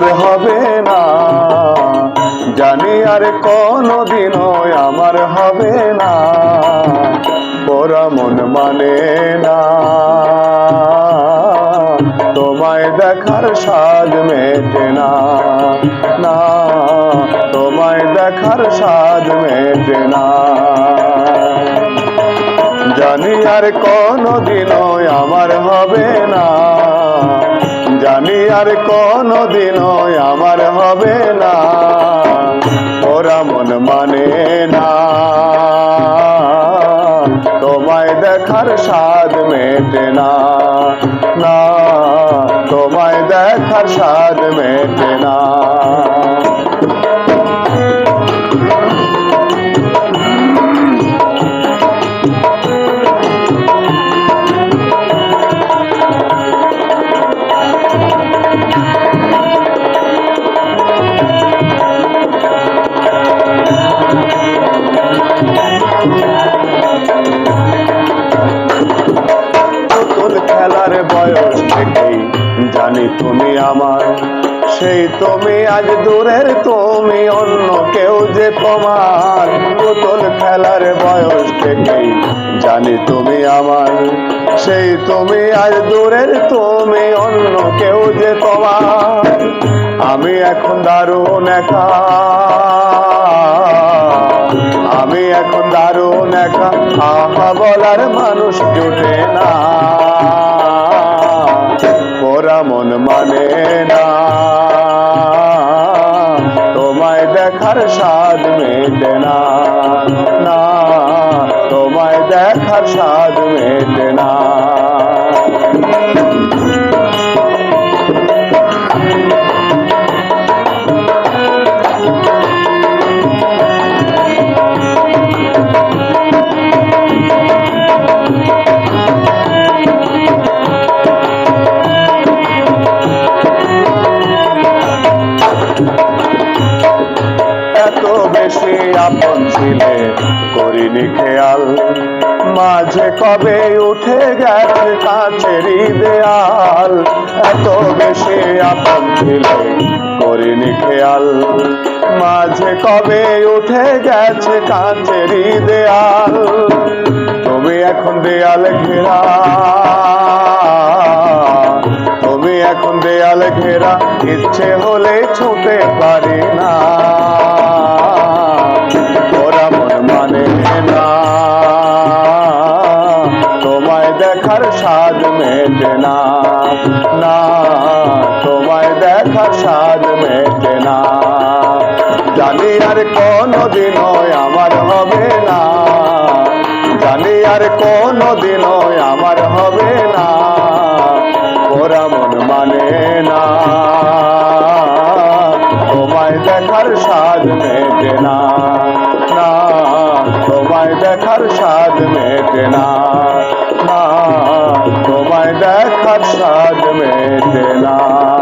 আর হবে না। জানি আর কোনদিনও আমার হবে না। ওরা মন মানে না। তোমায় দেখার স্বাদ মেটে না। না, তোমায় দেখার সাজ মেটে না। জানি আর কোনো কোনদিনও আমার হবে না। জানি আর কোনদিনও আমার হবে না। ওরা মন মানে না। তোমায় দেখার স্বাদ মেটে না। না, তোমায় দেখার স্বাদ মেটে না। জানি তুমি আমার, সেই তুমি আজ দূরের, তুমি অন্য কেউ যে তোমার। পুতুল খেলার বয়স থেকেই জানি তুমি আমার, সেই তুমি আজ দূরের, তুমি অন্য কেউ যে তোমার। আমি এখন দারুণ একা। আমি এখন দারুণ একা। আহা, বলার মানুষ জুটে না। মন না। তোমায় দেখার স্বাদ মেটে না না। তোমায় দেখার স্বাদ মেটে না। আপন ছিলে, করিনি খেয়াল। মাঝে কবে উঠে গেছে কাছেরই দেয়াল। এত বেশি আপন ছিলে, করিনি খেয়াল। মাঝে কবে উঠে গেছে কাছেরই দেয়াল। তুমি এখন দেয়াল ঘেরা। তুমি এখন দেয়াল ঘেরা। ইচ্ছে হলে ছুটে পারি না। তোমায় দেখার সাজ মেটে না। না, তোমায় দেখার সাজ মেটে না। জানি আর কোনদিনও আমার হবে না। জানি আর কোনদিনও আমার साज में तेला